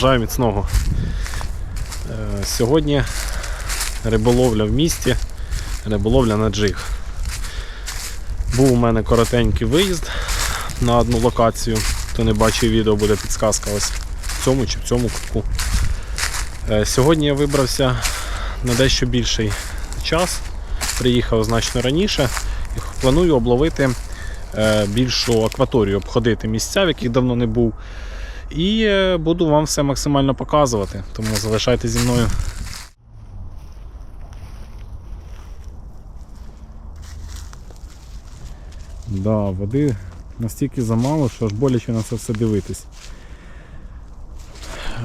Бажаю міцного. Е, Сьогодні риболовля в місті, риболовля на джиг. Був у мене коротенький виїзд на одну локацію. Хто не бачив відео, буде підсказка ось в цьому чи в цьому кутку. Е, Сьогодні я вибрався на дещо більший час. Приїхав значно раніше і планую обловити е, більшу акваторію, обходити місця, в яких давно не був. І е, буду вам все максимально показувати. Тому залишайтеся зі мною. Да, води настільки замало, що аж боляче на це все дивитись.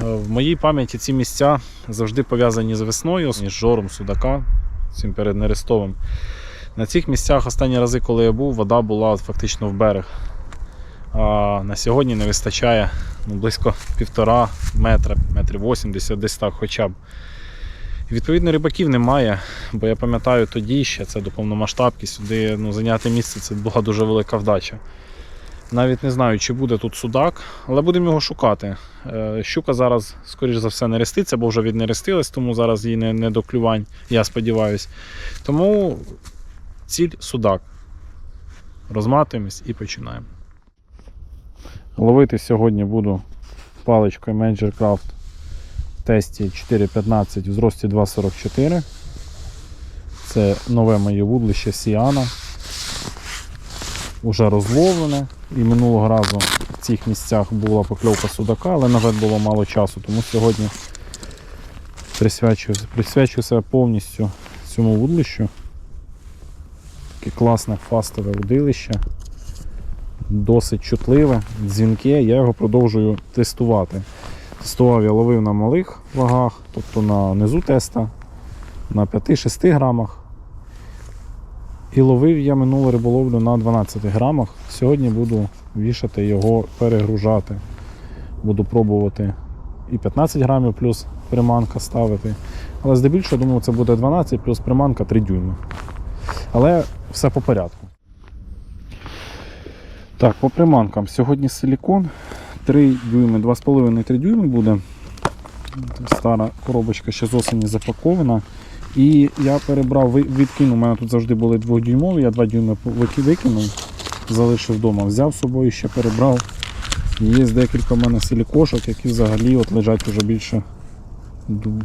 В моїй пам'яті ці місця завжди пов'язані з весною, з жором судака, цим перед Нерестовим. На цих місцях останні рази, коли я був, вода була фактично в берег. А на сьогодні не вистачає ну, близько півтора метра, метрів 80, десь так хоча б. І, відповідно, рибаків немає, бо я пам'ятаю тоді ще це до повномасштабки, сюди ну, зайняти місце це була дуже велика вдача. Навіть не знаю, чи буде тут судак, але будемо його шукати. Е, Щука зараз, скоріш за все, не реститься, бо вже віднерестилась, тому зараз їй не, не до клювань, я сподіваюся. Тому ціль судак. Розматуємось і починаємо. Ловити сьогодні буду паличкою Major Craft тесті 4.15 в зрості 2.44. Це нове моє вудлище Сіана. Уже розловлене. І минулого разу в цих місцях була покльовка судака, але, на жаль, було мало часу, тому сьогодні присвячую, себе повністю цьому вудлищу. Таке класне фастове удилище. Досить чутливе, дзвінке, я його продовжую тестувати. Тестував я ловив на малих вагах, тобто на низу теста, на 5-6 грамах. І ловив я минулу риболовлю на 12 грамах. Сьогодні буду вішати його, перегружати. Буду пробувати і 15 грамів плюс приманка ставити. Але здебільшого, думаю, це буде 12 плюс приманка 3 дюйми. Але все по порядку. Так, по приманкам. Сьогодні силікон 3 дюйми, 2,5-3 дюйми буде. Стара коробочка ще з осені запакована. І я перебрав, відкинув, у мене тут завжди були 2-дюймові, я 2 дюйми викинув, залишив вдома. Взяв з собою ще перебрав. Є декілька в мене силікошок, які взагалі от лежать вже більше,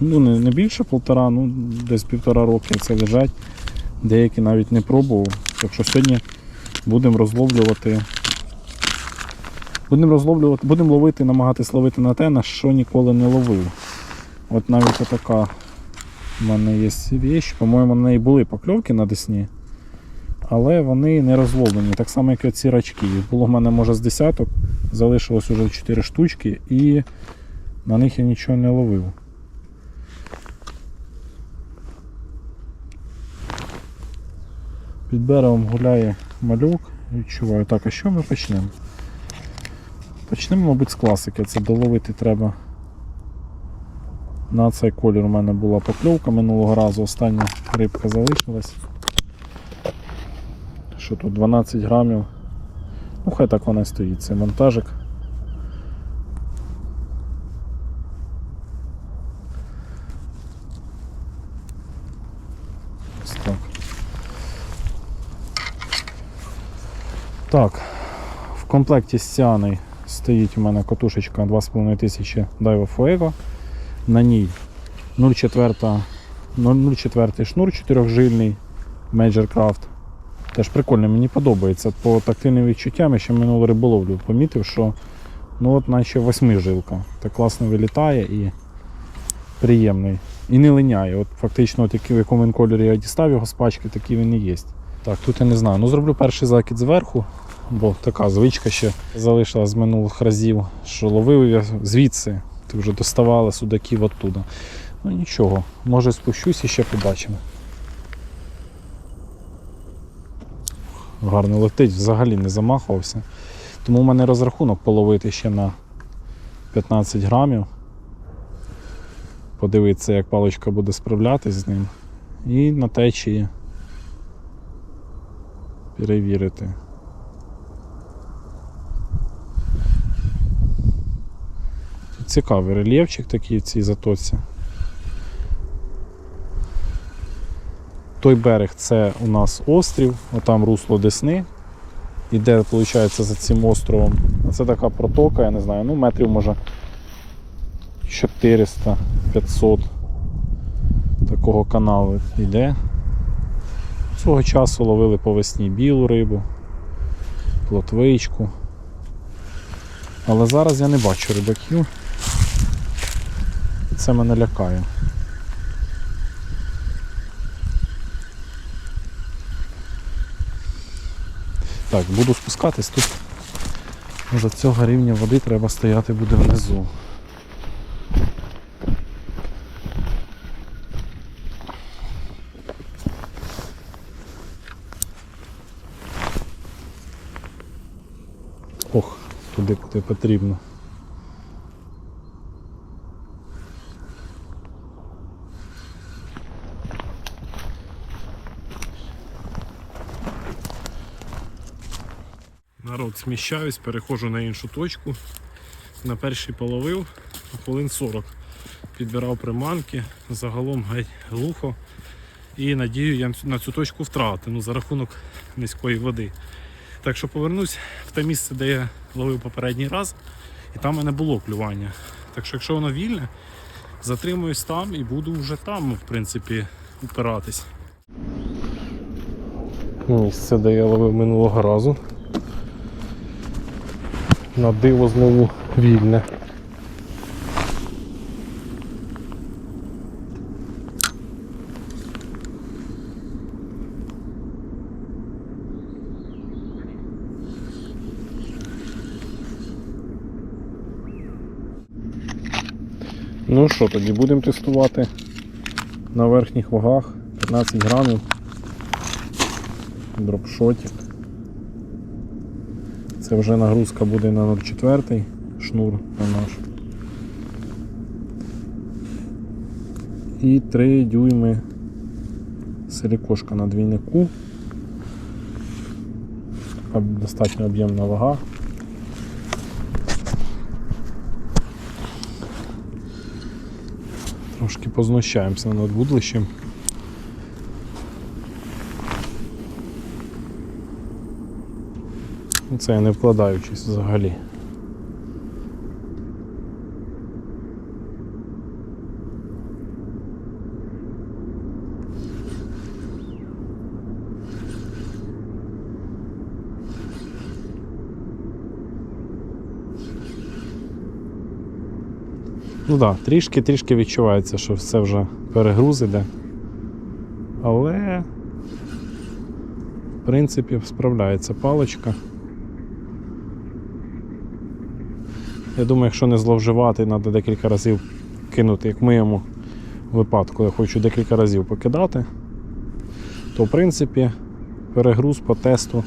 ну не, більше полтора, ну десь півтора роки це лежать. Деякі навіть не пробував. Так сьогодні будемо розловлювати. Будемо розловлювати, будемо ловити, намагатись ловити на те, на що ніколи не ловив. От навіть така в мене є віч, по-моєму, на неї були покльовки на Десні, але вони не розловлені, так само, як і ці рачки. Було в мене може з десяток, залишилось уже 4 штучки і на них я нічого не ловив. Під берегом гуляє малюк, відчуваю. Так, а що ми почнемо? Почнемо, мабуть, з класики. Це доловити треба. На цей колір у мене була покльовка минулого разу, остання рибка залишилась. Що тут 12 грамів. Ну хай так вона і стоїть, це монтажик. Ось так. Так, в комплекті з Сіани стоїть у мене катушечка 2500 Daiwa Fuego. На ній 0,4 0,4 шнур 4-жильний Major Craft. Теж прикольно, мені подобається. По тактильним відчуттям я ще минулу риболовлю помітив, що ну от наче восьмижилка. Так класно вилітає і приємний. І не линяє. От Фактично, от який- в якому він кольорі я дістав його з пачки, такий він і є. Так, тут я не знаю. Ну зроблю перший закид зверху, бо така звичка ще залишилась з минулих разів, що ловив я звідси. Ти вже доставали судаків оттуда. Ну нічого, може спущусь і ще побачимо. Гарно летить, взагалі не замахувався. Тому в мене розрахунок половити ще на 15 грамів. Подивитися, як паличка буде справлятись з ним. І на течії перевірити. Цікавий рельєфчик такий в цій затоці. Той берег це у нас острів, отам русло Десни. Іде, виходить, за цим островом. Це така протока, я не знаю, ну метрів може 400-500 такого каналу йде. Цього часу ловили по весні білу рибу, плотвичку. Але зараз я не бачу рибаків. І це мене лякає. Так, буду спускатись тут. За цього рівня води треба стояти буде внизу. Туди куди потрібно. Народ, сміщаюсь, переходжу на іншу точку. На перший половив хвилин 40. Підбирав приманки, загалом геть глухо. І надію я на цю точку втрати ну, за рахунок низької води. Так що повернусь в те місце, де я ловив попередній раз, і там у мене було клювання. Так що, якщо воно вільне, затримуюсь там і буду вже там, в принципі, упиратись. Місце, де я ловив минулого разу. На диво знову вільне. Ну що, тоді будемо тестувати на верхніх вагах 15 грамів. Дропшотик. Це вже нагрузка буде на 0,4 шнур на наш. І 3 дюйми силікошка на двійнику. Достатньо об'ємна вага. Познущаємося над вудлищем. Це я не вкладаючись взагалі. Ну так, да, трішки-трішки відчувається, що все вже перегруз іде. Але в принципі справляється паличка. Я думаю, якщо не зловживати, треба декілька разів кинути, як в моєму випадку, я хочу декілька разів покидати, то в принципі перегруз по тесту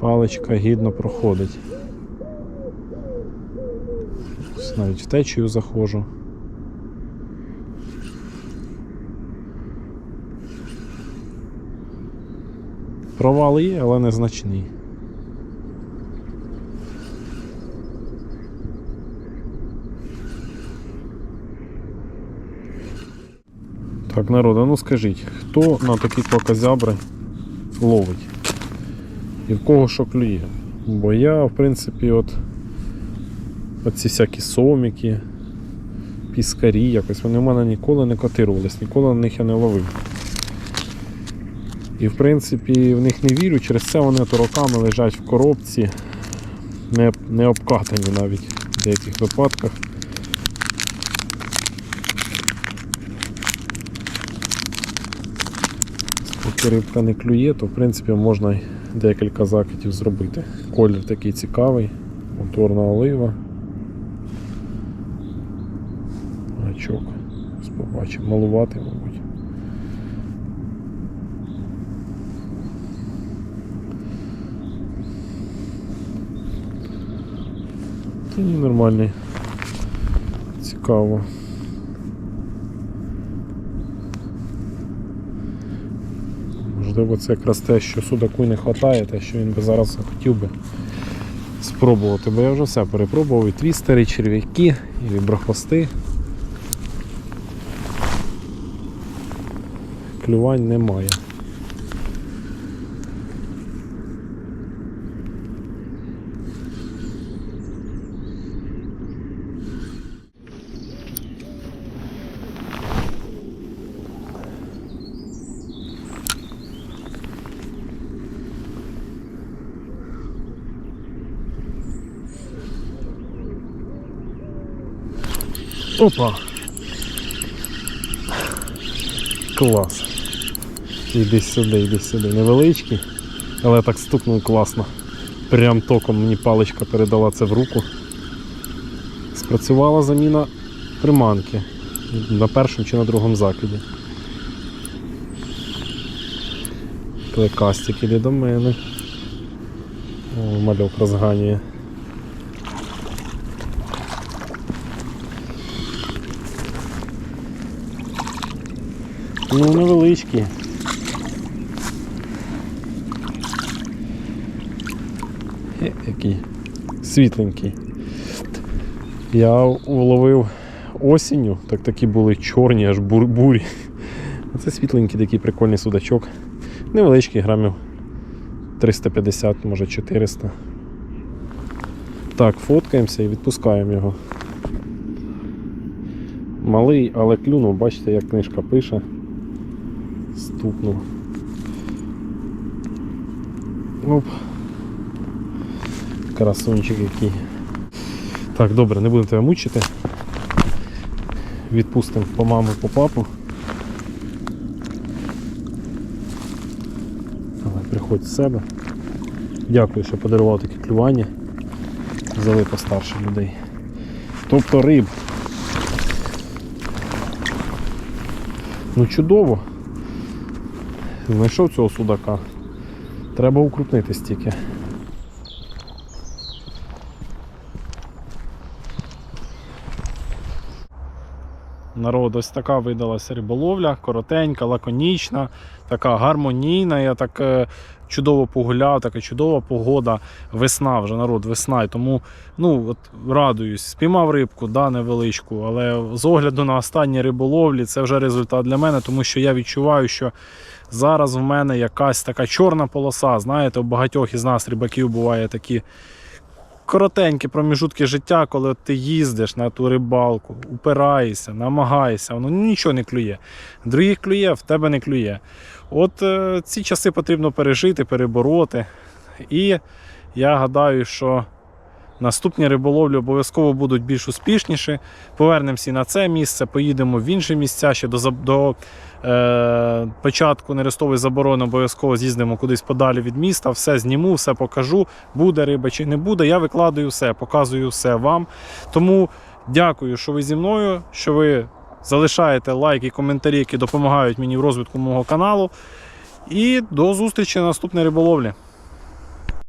паличка гідно проходить. Навіть в течію заходжу. Провал є, але незначний. Так, народу, ну скажіть, хто на такі кокозябри ловить? І в кого що клює? Бо я, в принципі, от оці всякі соміки, піскарі, якось вони в мене ніколи не котирувались, ніколи на них я не ловив. І в принципі в них не вірю, через це вони то роками лежать в коробці, не, не обкатані навіть в деяких випадках. Поки рибка не клює, то в принципі можна декілька закидів зробити. Колір такий цікавий, моторна олива. Гачок. Побачимо, малувати, мабуть. Та ні, нормальний. Цікаво. Можливо, це якраз те, що судаку не вистачає, те, що він би зараз хотів би. спробувати, бо я вже все перепробував. І твістери, і черв'яки, і віброхвости. Клювань немає. Опа! Клас. Іди сюди, іди сюди. Невеличкий, але так стукнув класно. Прям током мені паличка передала це в руку. Спрацювала заміна приманки на першому чи на другому закиді. Клекастик іде до мене. О, мальок розганює. Ну, невеличкі. Який світленький. Я уловив осінню, так такі були чорні, аж бур- бурі. Це світленький такий прикольний судачок. Невеличкий грамів 350, може 400. Так, фоткаємося і відпускаємо його. Малий, але клюнув, бачите, як книжка пише. Стукнув. Оп. Красунчик який. Так, добре, не будемо тебе мучити. Відпустимо по маму, по папу. Давай, приходь з себе. Дякую, що подарував таке клювання. Взяли постарше людей. Тобто риб. Ну чудово. Знайшов цього судака. Треба укрупнити стільки. Народ, ось така видалася риболовля, коротенька, лаконічна, така гармонійна. Я так е, чудово погуляв, така чудова погода. Весна вже народ, весна. І тому ну, от, радуюсь, спіймав рибку, да, невеличку, але з огляду на останні риболовлі це вже результат для мене, тому що я відчуваю, що зараз в мене якась така чорна полоса. Знаєте, у багатьох із нас рибаків буває такі коротенькі проміжутки життя, коли ти їздиш на ту рибалку, упираєшся, намагаєшся, воно нічого не клює. Других клює, в тебе не клює. От е, ці часи потрібно пережити, перебороти. І я гадаю, що наступні риболовлі обов'язково будуть більш успішніші. Повернемося на це місце, поїдемо в інші місця ще до, до е, початку нерестової заборони обов'язково з'їздимо кудись подалі від міста, все зніму, все покажу. Буде риба чи не буде. Я викладаю все, показую все вам. Тому дякую, що ви зі мною, що ви залишаєте лайки і коментарі, які допомагають мені в розвитку мого каналу. І до зустрічі на наступній риболовлі.